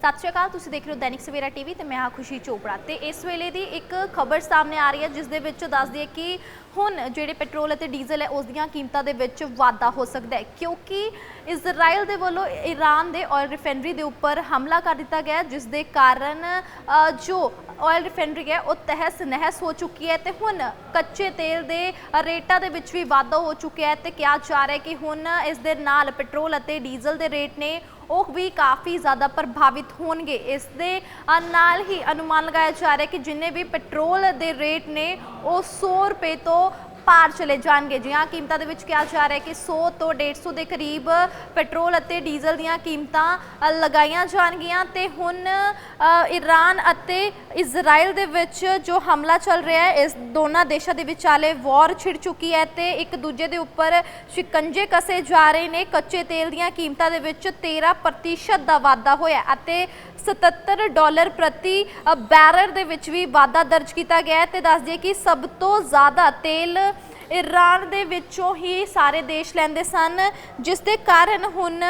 ਸਤਿ ਸ਼੍ਰੀ ਅਕਾਲ, ਤੁਸੀਂ ਦੇਖ ਰਹੇ ਹੋ ਦੈਨਿਕ ਸਵੇਰਾ ਟੀਵੀ ਤੇ ਮੈਂ ਹਾਂ ਖੁਸ਼ੀ ਚੋਪੜਾ। ਤੇ ਇਸ ਵੇਲੇ ਦੀ ਇੱਕ ਖਬਰ ਸਾਹਮਣੇ ਆ ਰਹੀ ਹੈ, ਜਿਸ ਦੇ ਵਿੱਚ ਦੱਸਦੀ ਹੈ ਕਿ ਹੁਣ ਜਿਹੜੇ ਪੈਟਰੋਲ ਅਤੇ ਡੀਜ਼ਲ ਹੈ, ਉਸ ਦੀਆਂ ਕੀਮਤਾਂ ਦੇ ਵਿੱਚ ਵਾਧਾ ਹੋ ਸਕਦਾ ਹੈ। ਕਿਉਂਕਿ ਇਜ਼ਰਾਈਲ ਦੇ ਵੱਲੋਂ ਈਰਾਨ ਦੇ ਆਇਲ ਰਿਫਾਈਨਰੀ ਦੇ ਉੱਪਰ ਹਮਲਾ ਕਰ ਦਿੱਤਾ ਗਿਆ ਜਿਸ ਦੇ ਕਾਰਨ ਜੋ ਆਇਲ ਰਿਫਾਈਨਰੀ ਹੈ, ਉਹ ਤਹਿਸ ਨਹਿਸ ਹੋ ਚੁੱਕੀ ਹੈ ਤੇ ਹੁਣ ਕੱਚੇ ਤੇਲ ਦੇ ਰੇਟਾਂ ਦੇ ਵਿੱਚ ਵੀ ਵਾਧਾ ਹੋ ਚੁੱਕਿਆ ਹੈ ਤੇ ਕਿਹਾ ਜਾ ਰਿਹਾ ਹੈ ਕਿ ਹੁਣ ਇਸ ਦੇ ਨਾਲ ਪੈਟਰੋਲ ਅਤੇ ਡੀਜ਼ਲ ਦੇ ਰੇਟ ਨੇ ਉਹ ਵੀ ਕਾਫੀ ਜ਼ਿਆਦਾ ਪ੍ਰਭਾਵਿਤ ਹੋਣਗੇ। ਇਸ ਦੇ ਨਾਲ ਹੀ ਅਨੁਮਾਨ ਲਗਾਇਆ ਜਾ ਰਿਹਾ ਕਿ ਜਿੰਨੇ ਵੀ ਪੈਟਰੋਲ ਦੇ ਰੇਟ ਨੇ, ਉਹ 100 ਰੁਪਏ ਤੋਂ ਪਾਰ ਚਲੇ ਜਾਣਗੇ। ਜਿਹਾਂ ਕੀਮਤਾਂ ਦੇ ਵਿੱਚ ਕਿਹਾ ਜਾ ਰਿਹਾ ਹੈ ਕਿ 100 ਤੋਂ 150 ਦੇ ਕਰੀਬ ਪੈਟਰੋਲ ਅਤੇ ਡੀਜ਼ਲ ਦੀਆਂ ਕੀਮਤਾਂ ਲਗਾਈਆਂ ਜਾਣਗੀਆਂ। ਤੇ ਹੁਣ ਈਰਾਨ ਅਤੇ ਇਜ਼ਰਾਈਲ ਦੇ ਵਿੱਚ ਜੋ ਹਮਲਾ ਚੱਲ ਰਿਹਾ ਹੈ ਇਸ ਦੋਨਾਂ ਦੇਸ਼ਾਂ ਦੇ ਵਿਚਾਲੇ ਵਾਰ ਛਿੜ ਚੁੱਕੀ ਹੈ ਤੇ ਇੱਕ ਦੂਜੇ ਦੇ ਉੱਪਰ ਸ਼ਿਕੰਜੇ ਕਸੇ ਜਾ ਰਹੇ ਨੇ। ਕੱਚੇ ਤੇਲ ਦੀਆਂ ਕੀਮਤਾਂ ਦੇ ਵਿੱਚ 13% ਦਾ ਵਾਧਾ ਹੋਇਆ ਅਤੇ 77 ਡਾਲਰ ਪ੍ਰਤੀ ਅ, ਬੈਰਲ ਦੇ ਵਿੱਚ ਵੀ ਵਾਧਾ ਦਰਜ ਕੀਤਾ ਗਿਆ ਹੈ। ਤੇ ਦੱਸ ਦਈਏ ਕਿ ਸਭ ਤੋਂ ਜ਼ਿਆਦਾ ਤੇਲ ਈਰਾਨ ਦੇ ਵਿੱਚੋਂ ਹੀ ਸਾਰੇ ਦੇਸ਼ ਲੈਂਦੇ ਸਨ, ਜਿਸ ਦੇ ਕਾਰਨ ਹੁਣ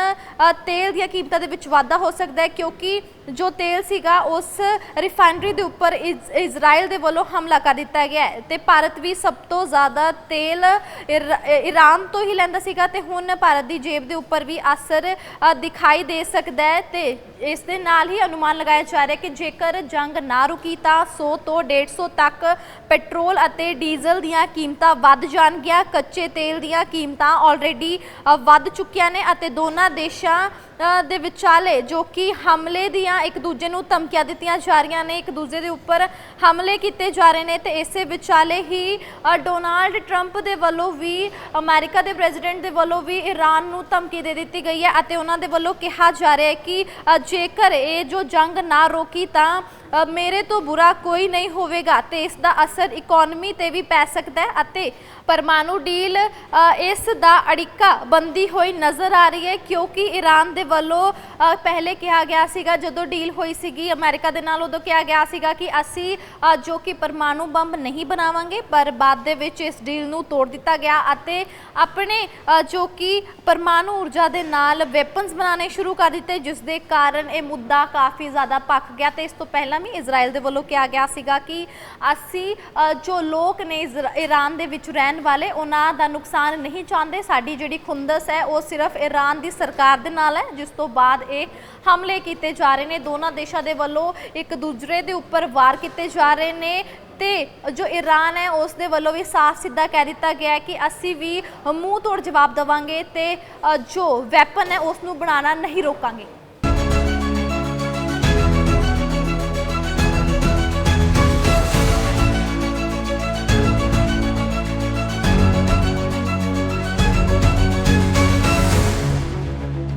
ਤੇਲ ਦੀਆਂ ਕੀਮਤਾਂ ਦੇ ਵਿੱਚ ਵਾਧਾ ਹੋ ਸਕਦਾ ਹੈ, ਕਿਉਂਕਿ ਜੋ ਤੇਲ ਸੀਗਾ, ਉਸ ਰਿਫਾਈਨਰੀ ਦੇ ਉੱਪਰ ਇਜ਼- ਇਜ਼ਰਾਈਲ ਦੇ ਵੱਲੋਂ ਹਮਲਾ ਕਰ ਦਿੱਤਾ ਗਿਆ ਹੈ। ਤੇ ਭਾਰਤ ਵੀ ਸਭ ਤੋਂ ਜ਼ਿਆਦਾ ਤੇਲ ਇਰ- ਈਰਾਨ ਤੋਂ ਹੀ ਲੈਂਦਾ ਸੀਗਾ ਤੇ ਹੁਣ ਭਾਰਤ ਦੀ ਜੇਬ ਦੇ ਉੱਪਰ ਵੀ ਅਸਰ ਦਿਖਾਈ ਦੇ ਸਕਦਾ ਹੈ ਤੇ ਇਸ ਦੇ ਨਾਲ ਹੀ ਅਨੁਮਾਨ ਲਗਾਇਆ ਜਾ ਰਿਹਾ ਕਿ ਜੇਕਰ ਜੰਗ ਨਾ ਰੁਕੀ ਤਾਂ 100 ਤੋਂ 150 ਤੱਕ ਪੈਟਰੋਲ ਅਤੇ ਡੀਜ਼ਲ ਦੀਆਂ ਕੀਮਤਾਂ ਵੱਧ ਜਾਣਗੀਆਂ। ਕੱਚੇ ਤੇਲ ਦੀਆਂ ਕੀਮਤਾਂ ਆਲਰੇਡੀ ਵੱਧ ਚੁੱਕੀਆਂ ਨੇ ਅਤੇ ਦੋਨਾਂ ਦੇਸ਼ਾਂ ਦੇ ਵਿਚਾਲੇ ਜੋ ਕਿ ਹਮਲੇ ਦੀਆਂ ਇੱਕ ਦੂਜੇ ਨੂੰ ਧਮਕੀਆਂ ਦਿੱਤੀਆਂ ਜਾ ਰਹੀਆਂ ਨੇ, ਇੱਕ ਦੂਜੇ ਦੇ ਉੱਪਰ ਹਮਲੇ ਕੀਤੇ ਜਾ ਰਹੇ ਨੇ ਤੇ ਇਸੇ ਵਿਚਾਲੇ ਹੀ ਡੋਨਾਲਡ ਟਰੰਪ ਦੇ ਵੱਲੋਂ ਵੀ, ਅਮਰੀਕਾ ਦੇ ਪ੍ਰੈਜ਼ੀਡੈਂਟ ਦੇ ਵੱਲੋਂ ਵੀ ਈਰਾਨ ਨੂੰ ਧਮਕੀ ਦੇ ਦਿੱਤੀ ਗਈ ਹੈ ਅਤੇ ਉਹਨਾਂ ਦੇ ਵੱਲੋਂ ਕਿਹਾ ਜਾ ਰਿਹਾ ਹੈ ਕਿ ਜੇਕਰ ਇਹ ਜੋ ਜੰਗ ਨਾ ਰੋਕੀ ਤਾਂ ਮੇਰੇ ਤੋਂ ਬੁਰਾ ਕੋਈ ਨਹੀਂ ਹੋਵੇਗਾ ਤੇ ਇਸ ਦਾ ਅਸਰ ਇਕਨੋਮੀ ਤੇ ਵੀ ਪੈ ਸਕਦਾ ਹੈ ਅਤੇ ਪਰਮਾਣੂ ਡੀਲ ਇਸ ਦਾ ਅੜਿੱਕਾ ਬੰਦੀ ਹੋਈ ਨਜ਼ਰ ਆ ਰਹੀ ਹੈ ਕਿਉਂਕਿ ਈਰਾਨ ਦੇ ਵੱਲੋਂ ਪਹਿਲੇ ਕਿਹਾ ਗਿਆ ਸੀਗਾ, ਜਦੋਂ ਡੀਲ ਹੋਈ ਸੀਗੀ, ਅਮਰੀਕਾ ਦੇ ਨਾਲ ਉਦੋਂ ਕਿਹਾ ਗਿਆ ਸੀਗਾ ਕਿ ਅਸੀਂ ਜੋ ਕਿ ਪਰਮਾਣੂ ਬੰਬ ਨਹੀਂ ਬਣਾਵਾਂਗੇ, ਪਰ ਬਾਅਦ ਦੇ ਵਿੱਚ ਇਸ ਡੀਲ ਨੂੰ ਤੋੜ ਦਿੱਤਾ ਗਿਆ ਅਤੇ ਆਪਣੇ ਜੋ ਕਿ ਪਰਮਾਣੂ ਊਰਜਾ ਦੇ ਨਾਲ ਵੈਪਨਸ ਬਣਾਉਣੇ ਸ਼ੁਰੂ ਕਰ ਦਿੱਤੇ, ਜਿਸ ਦੇ ਕਾਰਨ ਇਹ ਮੁੱਦਾ ਕਾਫੀ ਜ਼ਿਆਦਾ ਪੱਕ ਗਿਆ ਤੇ ਇਸ ਤੋਂ ਪਹਿਲਾਂ ਵੀ ਇਜ਼ਰਾਈਲ ਦੇ ਵੱਲੋਂ ਕਿਹਾ ਗਿਆ ਸੀਗਾ ਕਿ ਅਸੀਂ ਜੋ ਲੋਕ ਨੇ ਈਰਾਨ ਦੇ ਵਿੱਚ ਰਹਿਣ ਵਾਲੇ, ਉਹਨਾਂ ਦਾ ਨੁਕਸਾਨ ਨਹੀਂ ਚਾਹੁੰਦੇ। ਸਾਡੀ ਜਿਹੜੀ ਖੁੰਦਸ ਹੈ, ਉਹ ਸਿਰਫ ਈਰਾਨ ਦੀ ਸਰਕਾਰ ਦੇ ਨਾਲ ਹੈ, ਜਿਸ ਤੋਂ ਬਾਅਦ ਇਹ ਹਮਲੇ ਕੀਤੇ ਜਾ ਰਹੇ ਨੇ। ਦੋਨਾਂ ਦੇਸ਼ਾਂ ਦੇ ਵੱਲੋਂ ਇੱਕ ਦੂਜੇ ਦੇ ਉੱਪਰ ਵਾਰ ਕੀਤੇ ਜਾ ਰਹੇ ਨੇ ਤੇ ਜੋ ਈਰਾਨ ਹੈ, ਉਸ ਦੇ ਵੱਲੋਂ ਵੀ ਸਾਫ਼ ਸਿੱਧਾ ਕਹਿ ਦਿੱਤਾ ਗਿਆ ਹੈ ਕਿ ਅਸੀਂ ਵੀ ਮੂੰਹ ਤੋੜ ਜਵਾਬ ਦੇਵਾਂਗੇ ਤੇ ਜੋ ਵੈਪਨ ਹੈ ਉਸ ਨੂੰ ਬਣਾਉਣਾ ਨਹੀਂ ਰੋਕਾਂਗੇ।